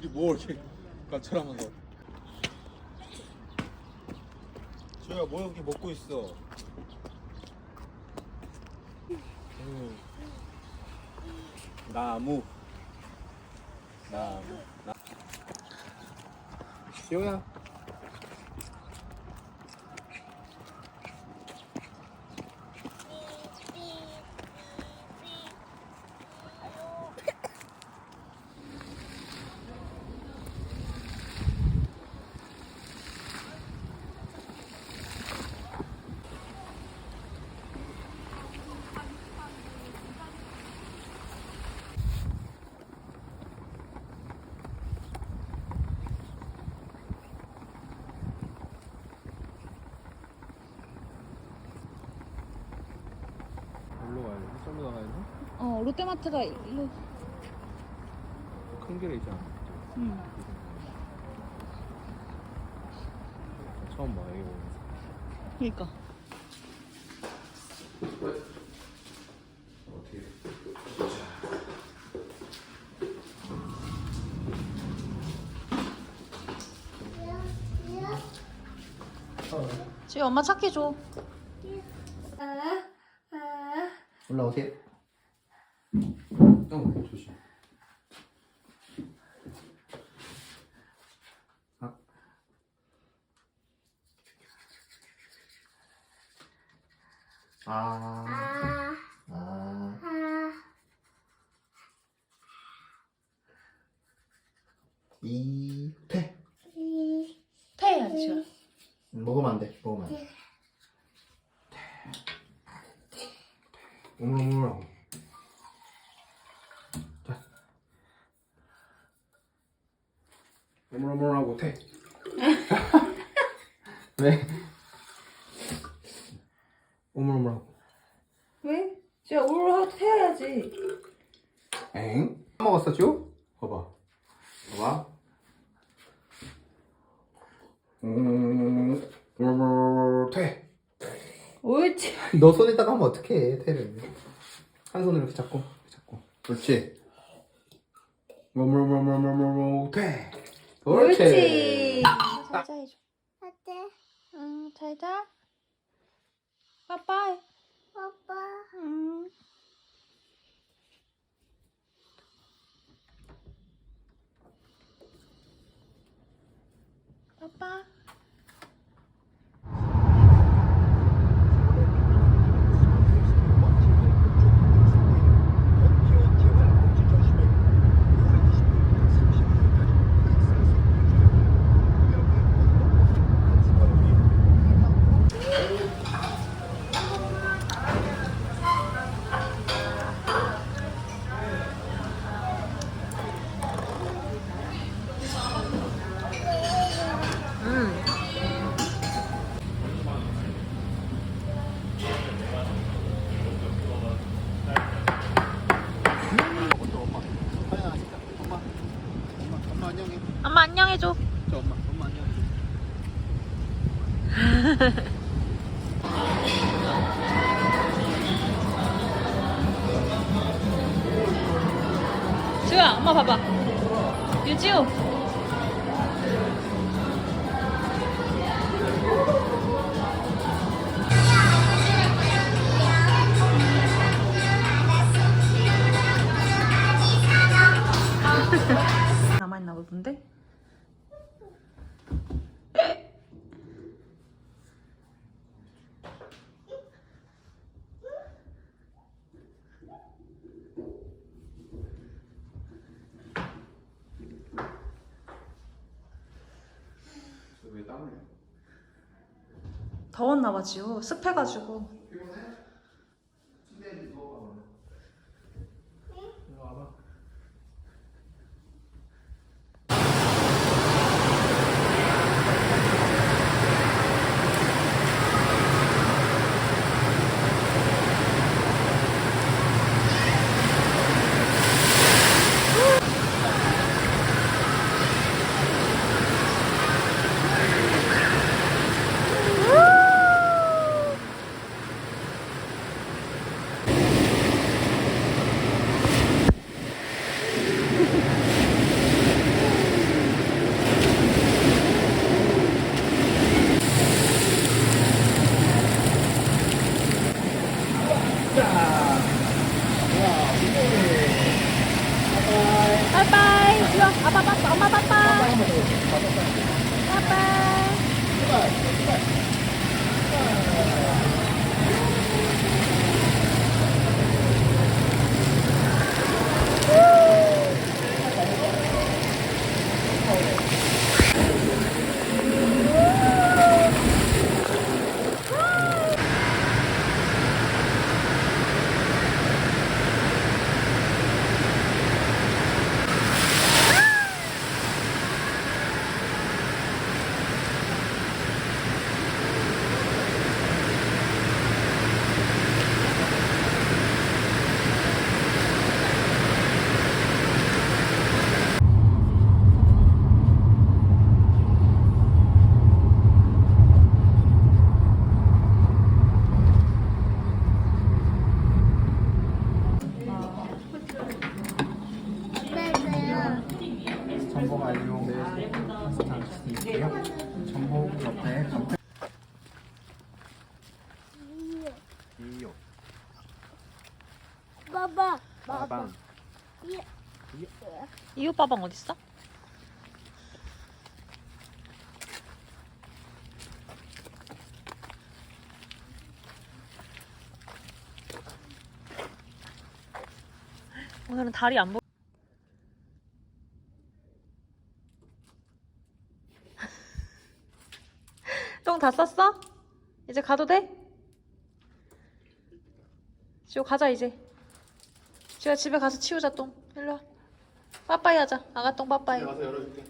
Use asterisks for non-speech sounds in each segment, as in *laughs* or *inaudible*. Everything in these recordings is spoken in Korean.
둘이 뭐 이렇게 관찰하면서 지호야 뭐 이렇게 먹고 있어? 음. 나무. 나무. 나. 지호야 어디로 가야 돼? 저기로 나가야 돼? 어 롯데마트가 일로 큰 길에 있잖아? 응. 처음 봐 여기 보면 그니까. 지금 엄마 찾기 줘. 올라 오세요 어 조심 아. 아. 아. 이, 퇴. 태야지 지금 먹으면 안 돼. 먹으면 안 돼. 오물오물하고. 자. 오물오물하고 퇴. 왜? 오물오물하고. 왜? 진짜 오늘 태야지 엥? 쭈? 봐봐. 봐봐. 음, 오물오물 퇴. 옳지 너 손에다가 하면 어떡해 테를 한 손으로 이렇게 잡고 이렇게 잡고 그렇지 뭐뭐뭐뭐뭐뭐 돼 옳지. 잘자 해줘. 응 잘 자. 빠빠이. 빠빠. 응. 빠빠 안녕해줘. 저 엄마 엄마 안녕해 지 *laughs* 더웠나 봐 지우 습해가지고 전복 알료 파스타 있고요. 전복 옆에 감태. 이요. 봐봐. 마방. 이웃 빠방 어딨어? 오늘은 다리 안 보. 똥 다 쌌어? 이제 가도 돼? 지호 가자 이제. 지호야 집에 가서 치우자 똥. 일로 와. 빠빠이 하자. 아가 똥 빠빠이. 가서 열어줄게.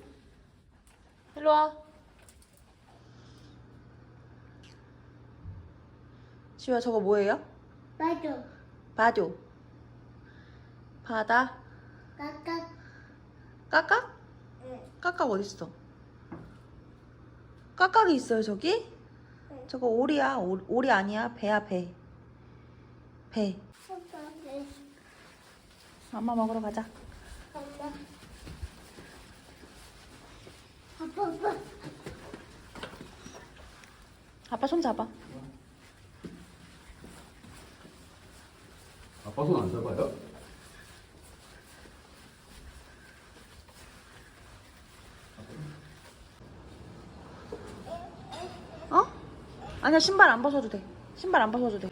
일로 와. 지호야 저거 뭐예요? 맞아. 바도. 바다. 까까. 까까? 까까 어딨어? 까까기 있어요 저기? 응. 저거 오리야. 오, 오리 아니야. 배야 배. 배. 엄마 먹으러 가자. 아빠, 아빠. 아빠 손 잡아. 아빠 손 안 잡아요? 아니야 신발 안 벗어도 돼. 신발 안 벗어도 돼.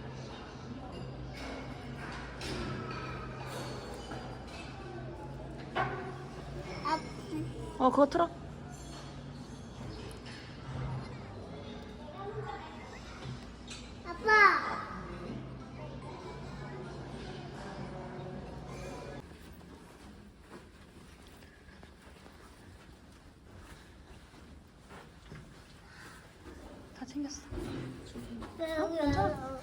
아빠. 어 그거 틀어. 다 챙겼어. 괜찮아.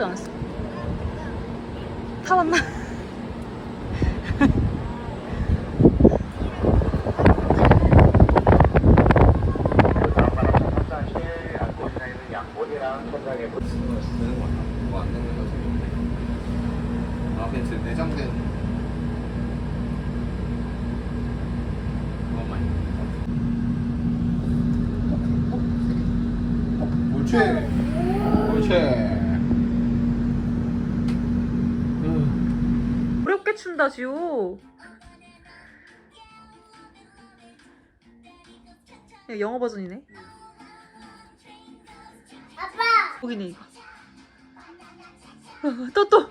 타보지 않았어? 타봤나? 쓰는 거야. 뭐안 되는 거지. 아, 벤츠 내장된. 그것만 있는 거. 옳지. 옳지. 음. 어렵게 춘다 지호. 야, 영어 버전이네. 아빠. 거기네 이거. 어, *laughs* 또 또. *laughs*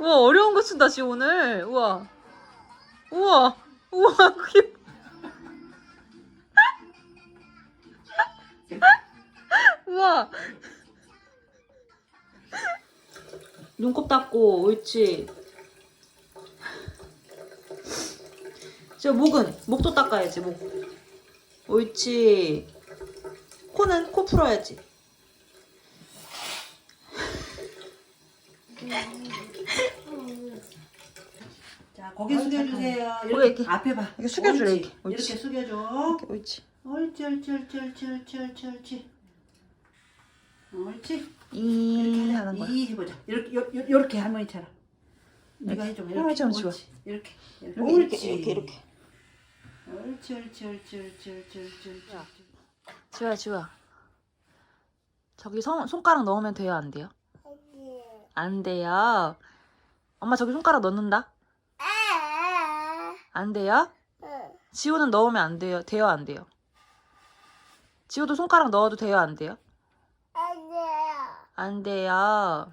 우와 어려운 거 춘다 지 오늘. 우와. 우와. 우와 그게. 우와. 눈곱 닦고 옳지. 저 목은 목도 닦아야지 목. 옳지. 코는 코 풀어야지. 자, 고개 숙여주세요. 이렇게, 이렇게. 앞에 봐. 이렇게 숙여주래, 옳지. 이렇게. 옳지. 이렇게 숙여줘. 옳지. 옳지, 옳지, 옳지, 옳지, 옳지, 옳지, 옳지. 옳지. 이 하는 거야. 이 해보자. 이렇게, 요, 요, 이렇게 할머니처럼. 네가 해줘. 이렇게. 할머니처럼 지워. 옳지. 이렇게. 이렇게, 옳지. 이렇게, 이렇게, 이렇게. 옳지, 옳지, 옳지, 옳지, 옳지, 옳지, 옳지. 지우야, 지우야. 저기 손, 손가락 넣으면 돼요, 안 돼요? 안 돼요. 엄마 저기 손가락 넣는다. 안 돼요? 지우는 넣으면 안 돼요. 돼요, 안 돼요? 지우도 손가락 넣어도 돼요, 안 돼요? 안 돼요.